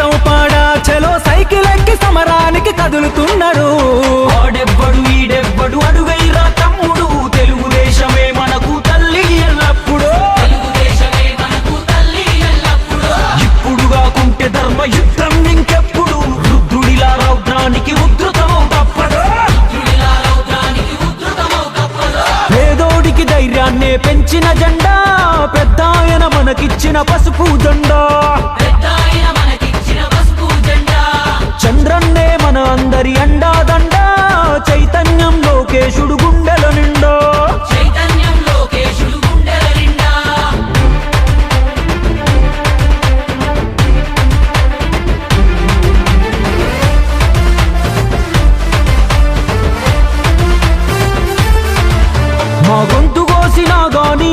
గీతం పాడా చలో సైకిల్ ఎక్కి సమరానికి కదులుతున్నారు. ఆడెవ్వడు ఈడెవ్వడు అడుగైరా తమ్ముడు. తెలుగుదేశమే మనకు తల్లి ఎల్లప్పుడు. ఇప్పుడు కాకుంటే ధర్మ యుద్ధం ఇంకెప్పుడు. రుద్రుడిలా రౌద్రానికి ఉద్ధృతం తప్పదు. పేదోడికి ధైర్యాన్నే పెంచిన జెండా పెద్దాయన మనకిచ్చిన పసుపు జెండా. গণি